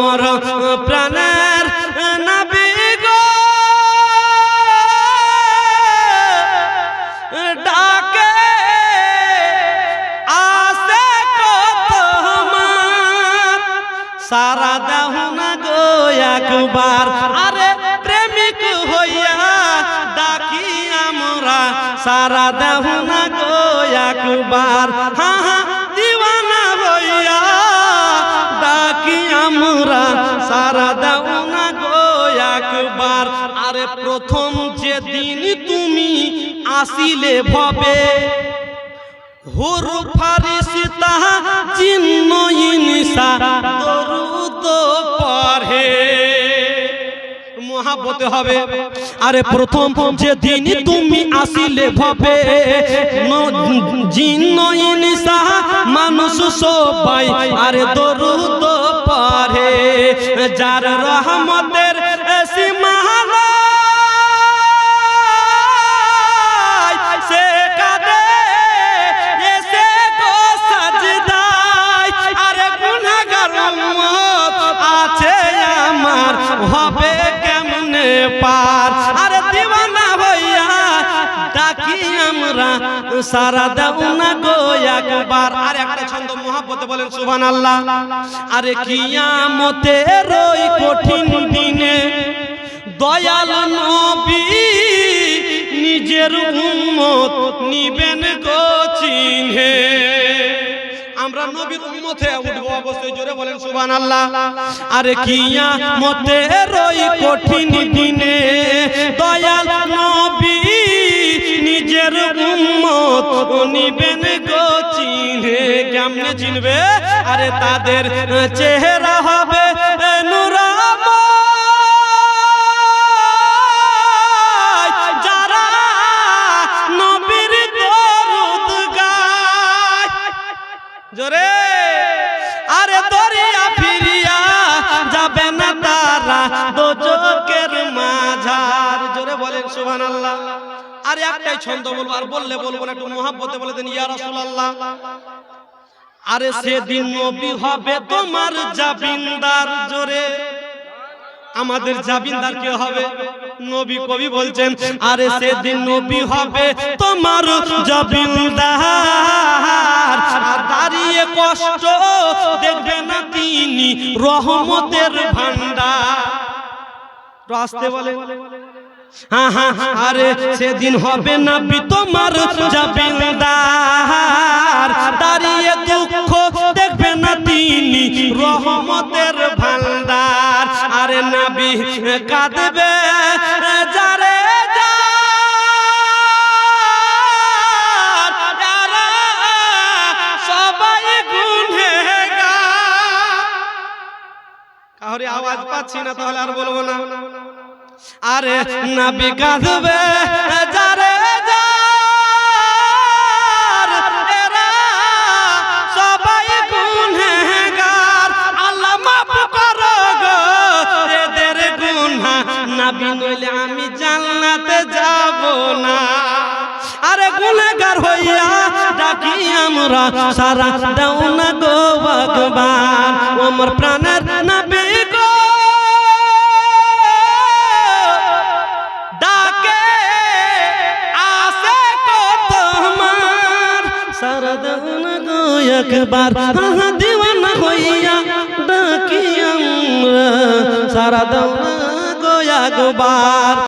ওমর প্রাণের নবী গো। ডাকে, আসে কত আমার সারা দেহ না গো একবার। আরে প্রেমিক হইয়া ডাকি আমরা সারা দেহ না গো একবার। হা হা সারা দেহ না গো একবার। আরে প্রথম যেদিন তুমি আসিলে ভবে, হুর ফারিস্তা জিন্ন ইনসা দরুদ পড়ে। হবে। আরে প্রথম যে দিন তুমি আসিলে ভবে জিন্ন ইনসা মানুষ সবাই, আরে দরুদ যার রহমতের সীমানা সে আমরা সারা দেব না গো একবার। আর একটা ছন্দ মহাব্বতে বলেন, সুবহানাল্লাহ। আরে কিয়ামতের ওই কঠিন দিনে দয়াল নবী নিজের উম্মত নিবেন গো চিনহে আমরা নবীর উম্মত উঠবো অবশ্যই, জোরে বলেন, সুবহানাল্লাহ। আরে কিয়া মতে রই কঠিন দিনে দয়াল নবী নিজের উম্মত নিবেন গো চিনহে, কেমনে চিনবে? আরে তাদের চেহারা হবে জোরে। আরে ফিরিয়া মাঝার। জোরে সুবহানাল্লাহ। আরে একটাই ছন্দ বলব, আর বললে বলব না, একটু মহাব্বতে বলে দেন, ইয়া রাসূলুল্লাহ। আরে সেদিন নবী হবে তোমার জাবিনদার জোরে। আমাদের জাবিনদার কে হবে? নবী কবি বলছেন, আরে সেদিন নবী হবে তোমার জাবিনদার। দাঁড়িয়ে কষ্ট দেখবে না তিনি রহমতের ভান্ডার আসতে বলে। আরে সেদিন হবে না তোমার জাবিনদার দাঁড়িয়ে দুঃখ দেখবে না তিনি রহমতের ভান্ডার। আরে নাবি কাঁদবে আওয়াজ পাচ্ছি না তাহলে আর বলব না। আরে নাবি কাঁদবে যারে আমি জান্নাতে যাব না। আরে গুনেগার হইয়া ডাকি আমরা সারা দাও না গো ভগবান। আমার প্রাণের নবী একবার। আহা দিওয়ানা হইয়া ডাকি সারা দাও গো একবার।